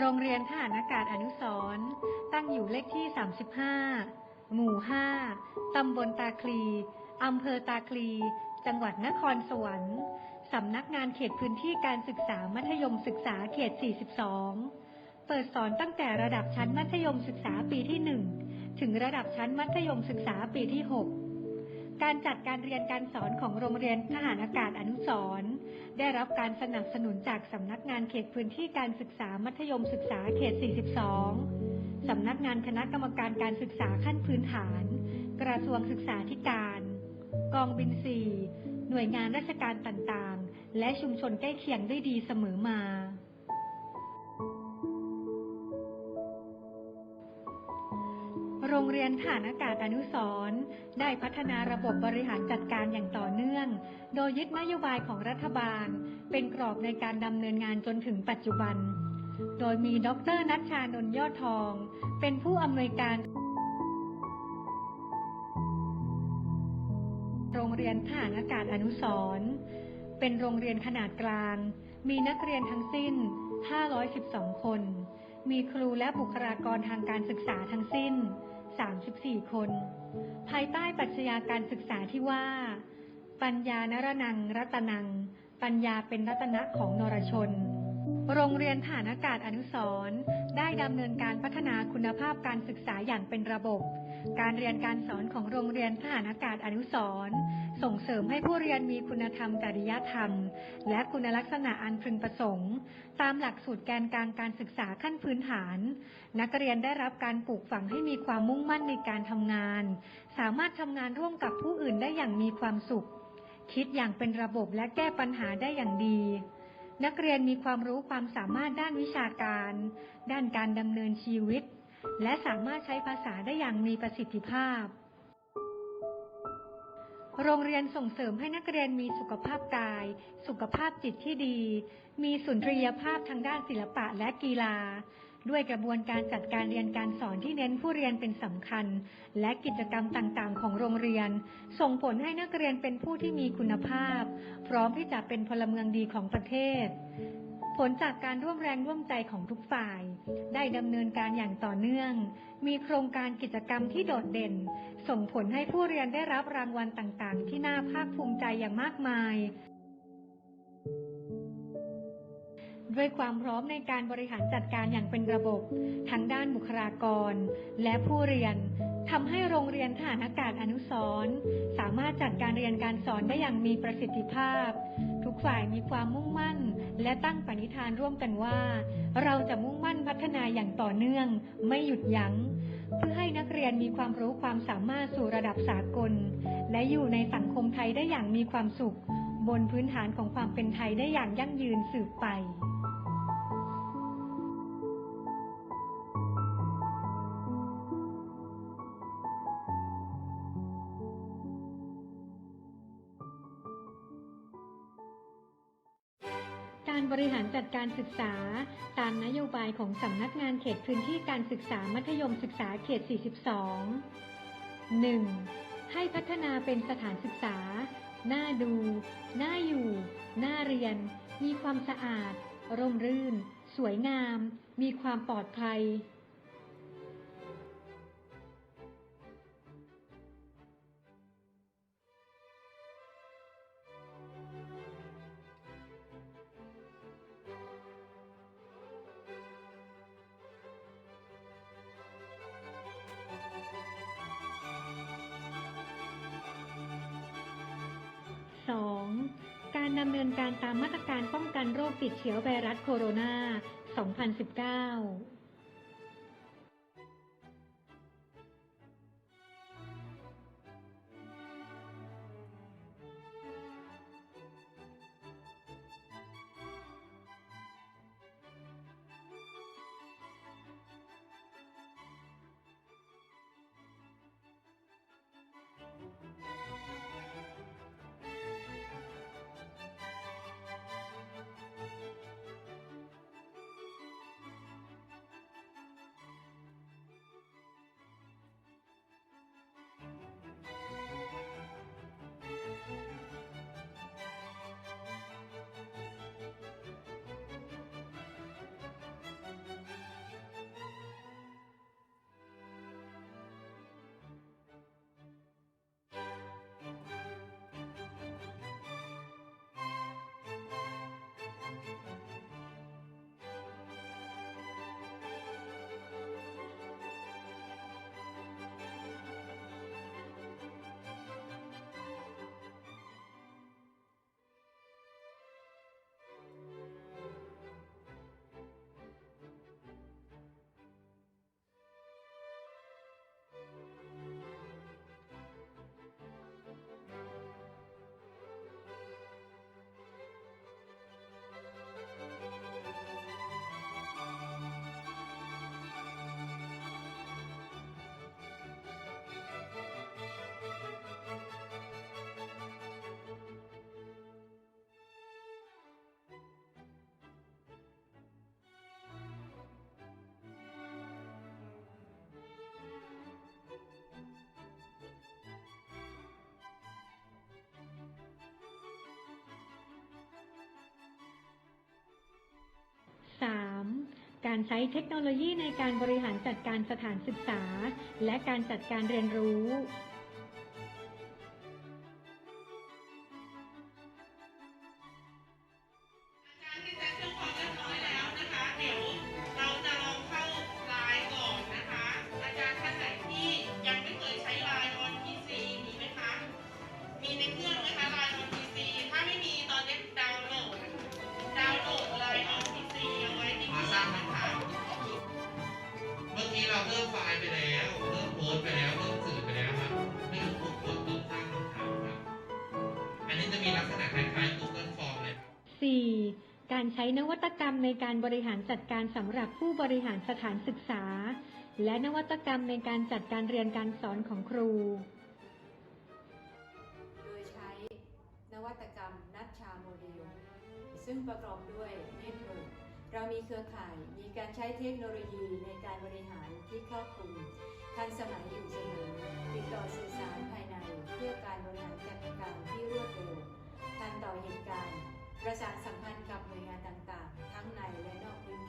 โรงเรียนทหารอากาศอนุสร์ตั้งอยู่เลขที่ 35 หมู่ 5 ตำบลตาคลี อำเภอตาคลี จังหวัดนครสวรรค์ สำนักงานเขตพื้นที่การศึกษามัธยมศึกษาเขต 42 เปิดสอนตั้งแต่ระดับชั้นมัธยมศึกษาปีที่ 1 ถึงระดับชั้นมัธยมศึกษาปีที่ 6 การจัดการเรียนการสอนของโรงเรียนทหารอากาศอนุสร ได้รับการสนับสนุนจากสำนักงานเขตพื้นที่การศึกษามัธยมศึกษาเขต 42 สำนักงานคณะกรรมการการศึกษาขั้นพื้นฐาน กระทรวงศึกษาธิการ กองบิน4หน่วยงานราชการต่างๆ และชุมชนใกล้เคียงได้ดีเสมอมา เรียนฐานอากาศอนุสร์ได้พัฒนาระบบบริหารจัดการอย่างต่อเนื่อง โดยยึดนโยบายของรัฐบาล เป็นกรอบในการดำเนินงานจนถึงปัจจุบัน โดยมีดรนัชชานน์ยอดทอง เป็นผู้อำนวยการโรงเรียนทหารอากาศอนุสร์เป็นโรงเรียนขนาดกลาง มีนักเรียนทั้งสิ้น 512 คน มีครูและบุคลากรทางการศึกษาทั้งสิ้น 34 คน ภายใต้ปรัชญาการศึกษาที่ว่า ปัญญานรนังรัตนัง ปัญญาเป็นรัตนะของนรชน โรงเรียนฐานอากาศอนุสรณ์ได้ดำเนินการพัฒนาคุณภาพการศึกษาอย่างเป็นระบบ การเรียนการสอนของโรงเรียนทหารอากาศอนุสรณ์ส่งเสริมให้ผู้เรียนมีคุณธรรมจริยธรรม และคุณลักษณะอันพึงประสงค์ ตามหลักสูตรแกนกลางการศึกษาขั้นพื้นฐาน นักเรียนได้รับการปลูกฝังให้มีความมุ่งมั่นในการทำงาน สามารถทำงานร่วมกับผู้อื่นได้อย่างมีความสุข คิดอย่างเป็นระบบและแก้ปัญหาได้อย่างดี นักเรียนมีความรู้ความสามารถด้านวิชาการ ด้านการดำเนินชีวิต และสามารถใช้ภาษาได้อย่างมีประสิทธิภาพ โรงเรียนส่งเสริมให้นักเรียนมีสุขภาพกาย สุขภาพจิตที่ดี มีสุนทรียภาพทางด้านศิลปะและกีฬา ด้วยกระบวนการจัดการเรียนการสอนที่เน้นผู้เรียนเป็นสำคัญ และกิจกรรมต่างๆ ของโรงเรียน ส่งผลให้นักเรียนเป็นผู้ที่มีคุณภาพ พร้อมที่จะเป็นพลเมืองดีของประเทศ ผลจากการร่วมแรงร่วมใจของทุกฝ่าย ได้ดำเนินการอย่างต่อเนื่อง มีโครงการกิจกรรมที่โดดเด่น ส่งผลให้ผู้เรียนได้รับรางวัลต่างๆ ที่น่าภาคภูมิใจอย่างมากมาย ด้วยความพร้อมในการบริหารจัดการอย่างเป็นระบบทั้งด้านบุคลากร และผู้เรียนทำให้โรงเรียนทหารอากาศอนุสรสามารถจัดการเรียนการสอนได้อย่างมีประสิทธิภาพ ฝ่ายมีความมุ่งมั่น และตั้งปณิธานร่วมกันว่า เราจะมุ่งมั่นพัฒนาอย่างต่อเนื่อง ไม่หยุดยัง้ง เพื่อให้นักเรียนมีความรู้ความสามารถสู่ระดับสากล และอยู่ในสังคมไทยได้อย่างมีความสุข บนพื้นฐานของความเป็นไทยได้อย่างยั่งยืนสืบไป การบริหารจัดการศึกษา ตามนโยบายของสำนักงานเขตพื้นที่การศึกษามัธยมศึกษาเขต 42 1. ให้พัฒนาเป็นสถานศึกษา น่าดู น่าอยู่ น่าเรียน มีความสะอาด ร่มรื่น สวยงาม มีความปลอดภัย 2. การดำเนินการตามมาตรการป้องกันโรคติดเชื้อไวรัสโคโรนา 2019 การใช้เทคโนโลยีในการบริหารจัดการสถานศึกษา และการจัดการเรียนรู้ ในการบริหารจัดการสำหรับผู้บริหารสถานศึกษา และนวัตกรรมในการจัดการเรียนการสอนของครู โดยใช้นวัตกรรมนัชชาโมเดล ซึ่งประกอบด้วยเน็ตเวิร์กเรามีเครือข่ายมีการใช้เทคโนโลยีในการบริหารที่ครอบคลุมทันสมัยอยู่เสมอติดต่อสื่อสารภายในเพื่อการบริหารจัดการที่รวดเร็วทันต่อเหตุการณ์ ประสานสัมพันธ์กับหน่วยงานต่างๆ ทั้งในและนอกพื้น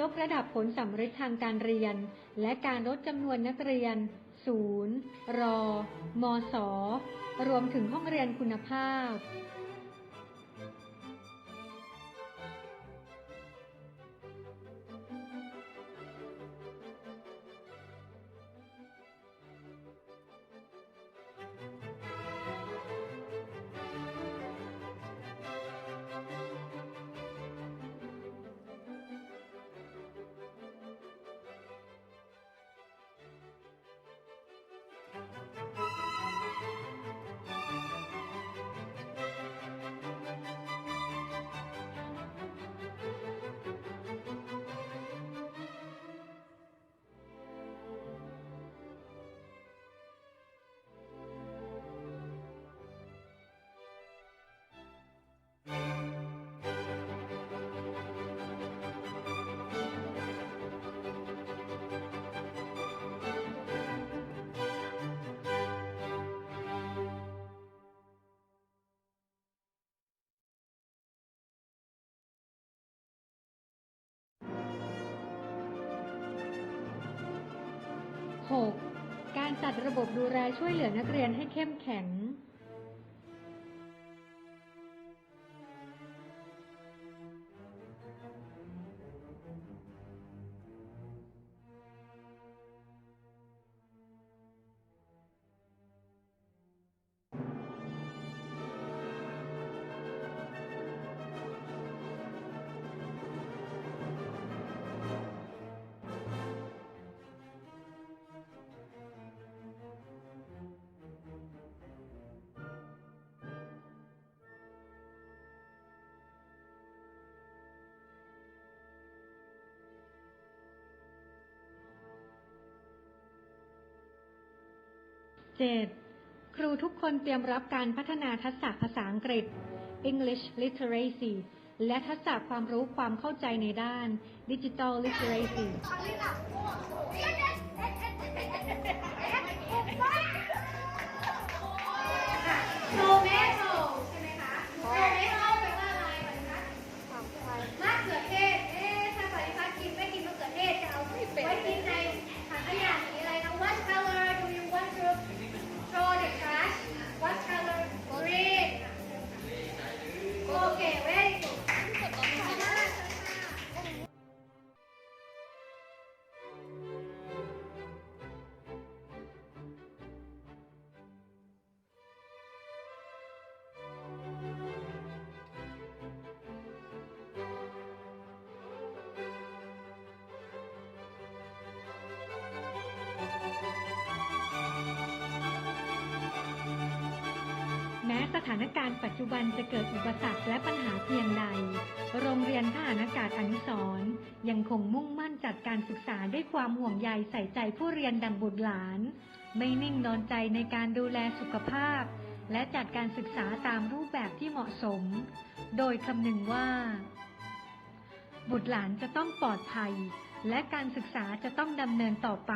ยกระดับผลสำเร็จทางการเรียน และการลดจำนวนนักเรียน ศูนย์รอมส รวมถึงห้องเรียนคุณภาพ 6. การจัดระบบดูแลช่วยเหลือนักเรียนให้เข้มแข็ง 7. ครูทุกคนเตรียมรับการพัฒนาทักษะภาษาอังกฤษ English Literacy และทักษะความรู้ความเข้าใจในด้าน Digital Literacy สถานการณ์ปัจจุบันจะเกิดอุปสรรคและปัญหาเพียงใด โรงเรียนทหารอากาศอนุสร์ยังคงมุ่งมั่นจัดการศึกษาด้วยความห่วงใยใส่ใจผู้เรียนดังบุตรหลาน ไม่นิ่งนอนใจในการดูแลสุขภาพ และจัดการศึกษาตามรูปแบบที่เหมาะสม โดยคำนึงว่า บุตรหลานจะต้องปลอดภัย และการศึกษาจะต้องดำเนินต่อไป